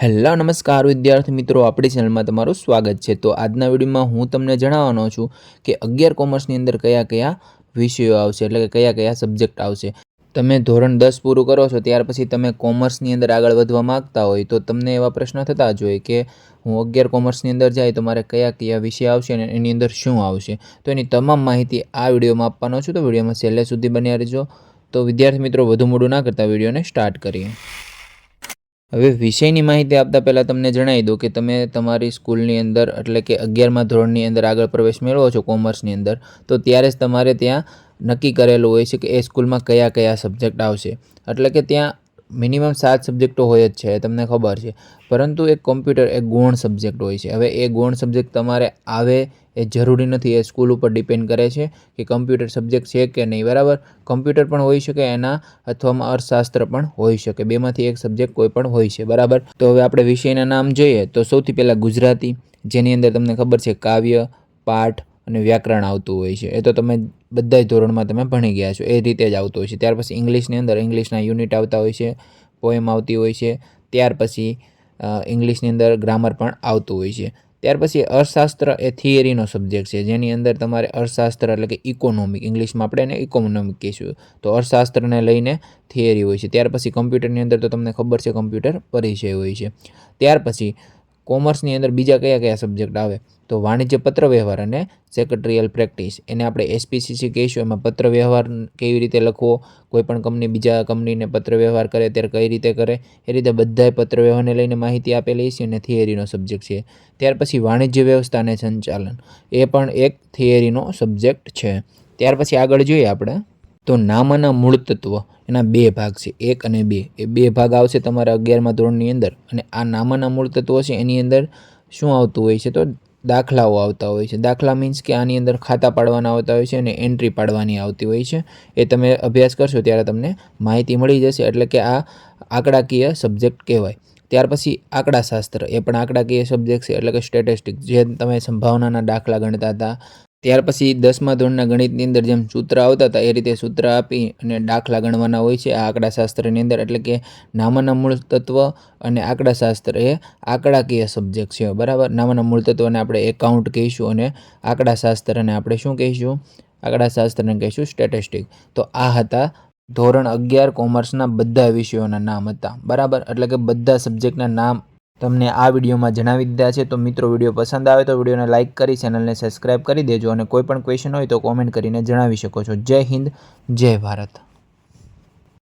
Hello, નમસ્કાર વિદ્યાર્થી મિત્રો, આપણી ચેનલમાં તમારું સ્વાગત છે. તો આજના વિડીયોમાં હું તમને જણાવવાનો છું કે અગિયાર કોમર્સની અંદર કયા કયા વિષયો આવશે, એટલે કે કયા કયા સબ્જેક્ટ આવશે. તમે ધોરણ દસ પૂરું કરો છો, ત્યાર પછી તમે કોમર્સની અંદર આગળ વધવા માગતા હોય, તો તમને એવા પ્રશ્ન થતા જ હોય કે હું અગિયાર કોમર્સની અંદર જાય તો મારે કયા કયા વિષય આવશે અને એની અંદર શું આવશે. તો એની તમામ માહિતી આ વિડીયોમાં આપવાનો છું. તો વિડીયોમાં છેલ્લે સુધી બન્યા રહેજો. તો વિદ્યાર્થી મિત્રો, વધુ મોડું ના કરતા વિડીયોને સ્ટાર્ટ કરીએ. હવે વિષયની માહિતી આપતા પહેલાં તમને જણાવી દઉં કે તમે તમારી સ્કૂલની અંદર એટલે કે અગિયારમા ધોરણની અંદર આગળ પ્રવેશ મેળવો છો કોમર્સની અંદર, તો ત્યારે જ તમારે ત્યાં નક્કી કરેલું હોય છે કે એ સ્કૂલમાં કયા કયા સબ્જેક્ટ આવશે. એટલે કે ત્યાં મિનિમમ સાત સબ્જેક્ટો હોય જ છે તમને ખબર છે. પરંતુ એક કોમ્પ્યુટર એક ગૌણ સબ્જેક્ટ હોય છે. હવે એ ગૌણ સબ્જેક્ટ તમારે આવે એ જરૂરી નથી, એ સ્કૂલ ઉપર ડિપેન્ડ કરે છે કે કમ્પ્યુટર સબ્જેક્ટ છે કે નહીં, બરાબર? કમ્પ્યુટર પણ હોઈ શકે, એના અથવામાં અર્થશાસ્ત્ર પણ હોઈ શકે. બેમાંથી એક સબ્જેક્ટ કોઈ પણ હોય છે, બરાબર? તો હવે આપણે વિષયના નામ જોઈએ. તો સૌથી પહેલાં ગુજરાતી, જેની અંદર તમને ખબર છે કાવ્ય, પાઠ અને વ્યાકરણ આવતું હોય છે. એ તો તમે બધા ધોરણમાં તમે ભણી ગયા છો. એ રીતે જ આવતું હોય છે. ત્યાર પછી ઇંગ્લિશની અંદર ઇંગ્લિશના યુનિટ આવતા હોય છે. પોએમ આવતી હોય છે. ત્યાર પછી ઇંગ્લિશની અંદર ગ્રામર પણ આવતું હોય છે. ત્યાર પછી અર્થશાસ્ત્ર એ થિયરીનો સબ્જેક્ટ છે. જેની અંદર તમારે અર્થશાસ્ત્ર એટલે કે ઇકોનોમિક, ઇંગ્લિશમાં આપણે એને ઇકોનોમિક કહીશું. તો અર્થશાસ્ત્રને લઈને થિયરી હોય છે. ત્યાર પછી કમ્પ્યુટરની અંદર તો તમને ખબર છે, કમ્પ્યુટર પરિચય હોય છે. ત્યાર પછી કોમર્સની અંદર બીજા કયા કયા સબ્જેક્ટ આવે, તો વાણિજ્ય પત્ર વ્યવહાર અને સેક્રેટરીયલ પ્રેક્ટિસ એને આપણે એસપીસીસી કહીશું, એમાં પત્ર વ્યવહાર કેવી રીતે લખવો કોઈપણ કંપની બીજા કંપનીને પત્ર વ્યવહાર કરે, ત્યારે કઈ રીતે કરે, એ રીતે બધાય પત્ર વ્યવહારને લઈને માહિતી આપેલી છે અને થિયરીનો સબ્જેક્ટ છે. ત્યાર પછી વાણિજ્ય વ્યવસ્થા અને સંચાલન. એ પણ એક થિયરીનો સબ્જેક્ટ છે. ત્યાર પછી આગળ જોઈએ આપણે. તો નામાના મૂળ તત્વ એના બે ભાગ છે, એક અને બે. એ બે ભાગ આવશે તમારા અગિયારમા ધોરણની અંદર અને આ નામાના મૂળ તત્વો છે એની અંદર શું આવતું હોય છે તો દાખલાઓ આવતા હોય છે. દાખલા મીન્સ કે આની અંદર ખાતા પાડવાના આવતા હોય છે અને એન્ટ્રી પાડવાની આવતી હોય છે. એ તમે અભ્યાસ કરશો ત્યારે તમને માહિતી મળી જશે એટલે કે આ આંકડાકીય સબ્જેક્ટ કહેવાય. ત્યાર પછી આંકડાશાસ્ત્ર, એ પણ આંકડાકીય સબ્જેક્ટ છે એટલે કે સ્ટેટિસ્ટિક જે તમે સંભાવનાના દાખલા ગણતા હતા ત્યાર પછી દસમા ધોરણના ગણિતની અંદર જેમ સૂત્ર આવતા હતા, એ રીતે સૂત્ર આપી અને દાખલા ગણવાના હોય છે. આ આંકડાશાસ્ત્રની અંદર એટલે કે નામાના મૂળ તત્વ અને આંકડાશાસ્ત્ર એ આંકડાકીય સબ્જેક્ટ છે, બરાબર? નામાના મૂળ તત્વને આપણે એકાઉન્ટ કહીશું અને આંકડાશાસ્ત્રને આપણે શું કહીશું? આંકડાશાસ્ત્રને કહીશું સ્ટેટિસ્ટિક તો આ હતા ધોરણ અગિયાર કોમર્સના બધા વિષયોના નામ હતા, બરાબર? એટલે કે બધા સબ્જેક્ટના નામ તમને આ વિડીયોમાં જણાવી દીધા છે. તો મિત્રો, વીડિયો પસંદ આવે તો વિડીયોને લાઇક કરી, ચેનલને સબસ્ક્રાઇબ કરી દેજો અને કોઈ પણ ક્વેશ્ચન હોય તો કોમેન્ટ કરીને જણાવી શકો છો. જય હિન્દ, જય ભારત.